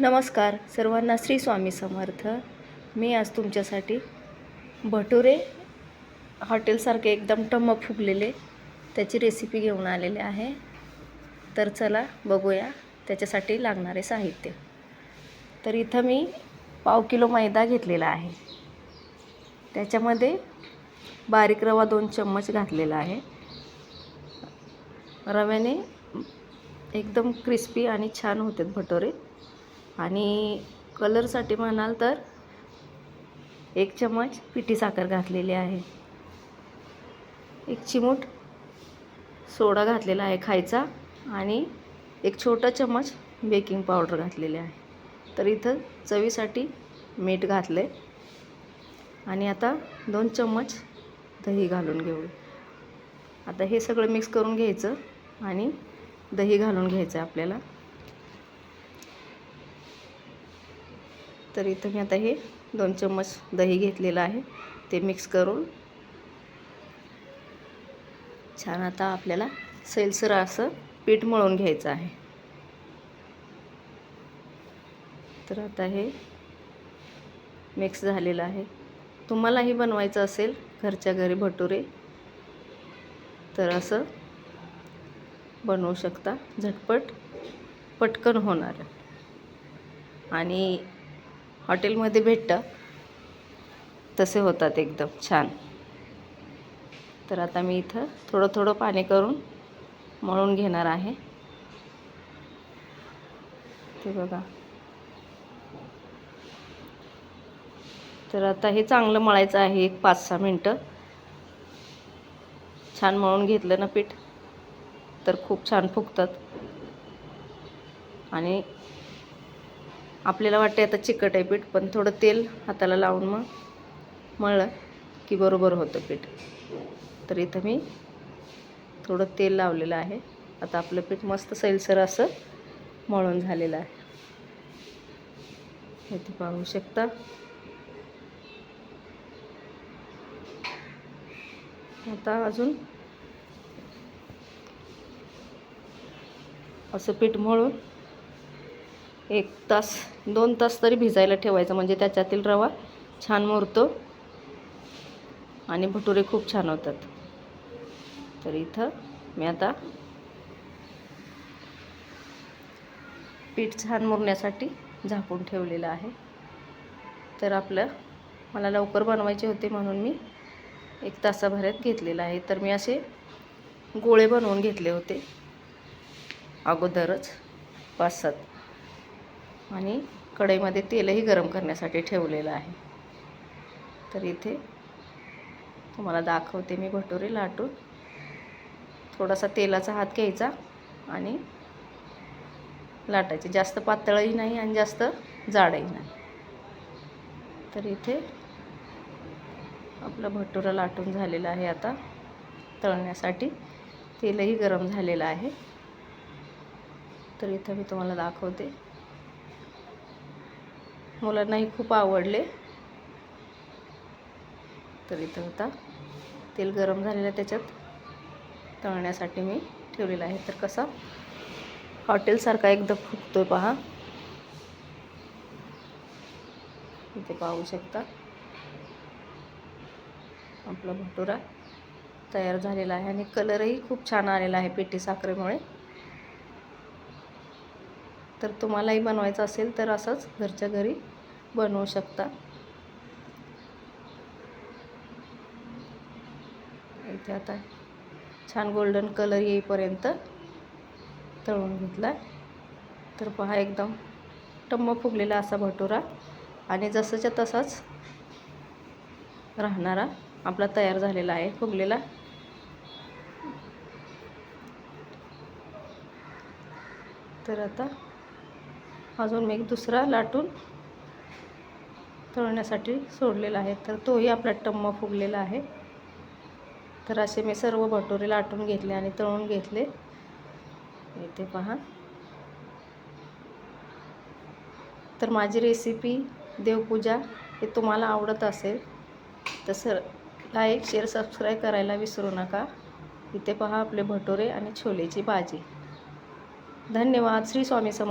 नमस्कार सर्वांना श्री स्वामी समर्थ. मी आज तुमच्यासाठी भटुरे हॉटेलसारखे एकदम टम्म फुगलेले त्याची रेसिपी घेऊन आलेले आहे. तर चला बघूया त्याच्यासाठी लागणारे साहित्य. तर इथं मी पाव किलो मैदा घेतलेला आहे. त्याच्यामध्ये बारीक रवा दोन चम्मच घातलेला आहे. रव्याने एकदम क्रिस्पी आणि छान होतात भटोरे. आणि कलरसाठी म्हणाल तर एक चमच पिठी साखर घातलेली आहे. एक चिमूट सोडा घातलेला आहे खायचा आणि एक छोटा चमच बेकिंग पावडर घातलेले आहे. तर इथं चवीसाठी मीठ घातले आणि आता दोन चम्मच दही घालून घेऊ. आता हे सगळं मिक्स करून घ्यायचं आणि दही घालून घ्यायचं आहे आपल्याला. तर इथं मी आता हे दोन चम्मच दही घेतलेलं आहे. ते मिक्स करून. छान आता आपल्याला सैलसर असं पीठ मळून घ्यायचं आहे. तर आता हे मिक्स झालेलं आहे. तुम्हालाही बनवायचं असेल घरच्या घरी भटुरे तर असं बनवू शकता. झटपट पटकन होणार. आणि हॉटेलमध्ये भेटतं. तसे होतात एकदम छान. तर आता मी इथं थोडं थोडं पाणी करून मळून घेणार आहे. ते बघा. तर आता हे चांगलं मळायचं आहे एक पाच सहा मिनटं. छान मळून घेतलं ना पीठ. तर खूप छान फुगतात. आणि आपल्याला वाटते आता चिकट आहे पीठ पण थोडं तेल हाताला लावून मग मळलं की बरोबर होतं पीठ. तर इथं मी थोडं तेल लावलेलं आहे. आता आपलं पीठ मस्त सैलसर असं मळून झालेलं आहे. इथे पाहू शकता. आता अजून असं पीठ मळून एक तास दोन तास तरी भिजायला ठेवायचं म्हणजे त्याच्यातील रवा छान मुरतो आणि भटुरे खूप छान होतात. तर इथं मी आता पीठ छान मुरण्यासाठी झाकून ठेवलेलं आहे. तर आपलं मला लवकर बनवायचे होते म्हणून मी एक तासाभरात घेतलेलं आहे. तर मी असे गोळे बनवून घेतले होते अगोदरच पाच सात आणि कढईमध्ये तेलही गरम करण्यासाठी ठेवलेलं आहे. तर इथे तुम्हाला दाखवते मी भटुरे लाटून. थोडासा तेलाचा हात घ्यायचा आणि लाटायचे. जास्त पातळही नाही आणि जास्त जाडही नाही. तर इथे आपलं भटुरा लाटून झालेलं आहे आता. तळण्यासाठी तेलही गरम झालेलं आहे. तर इथं मी तुम्हाला दाखवते. मुलांनाही खूप आवडले. तर इथं होता तेल गरम झालेलं त्याच्यात तळण्यासाठी मी ठेवलेलं आहे. तर कसा हॉटेलसारखा एकदम फुगतो पहा. इथे पाहू शकता. आपला भटुरा तयार झालेला आहे आणि कलरही खूप छान आलेला आहे पिठी साखरेमुळे. तर तुम्हालाही बनवायचं असेल तर असंच घरच्या घरी बनवू शकता. इथे आता छान गोल्डन कलर येईपर्यंत तळून घेतला तर पहा एकदम टम्म फुगलेला असा भटुरा आणि जसंच्या तसाच राहणारा आपला तयार झालेला आहे फुगलेला. तर आता अजून मी एक दुसरा लाटून तळण्यासाठी सोडलेला आहे. तर तोही आपला टम्म फुगलेला आहे. तर असे मी सर्व भटुरे लाटून घेतले आणि तळून घेतले. इथे पहा. तर माझी रेसिपी देवपूजा हे तुम्हाला आवडत असेल तर सर लाईक शेअर सबस्क्राईब करायला विसरू नका. इथे पहा आपले भटुरे आणि छोलेची भाजी. धन्यवाद. श्री स्वामी सम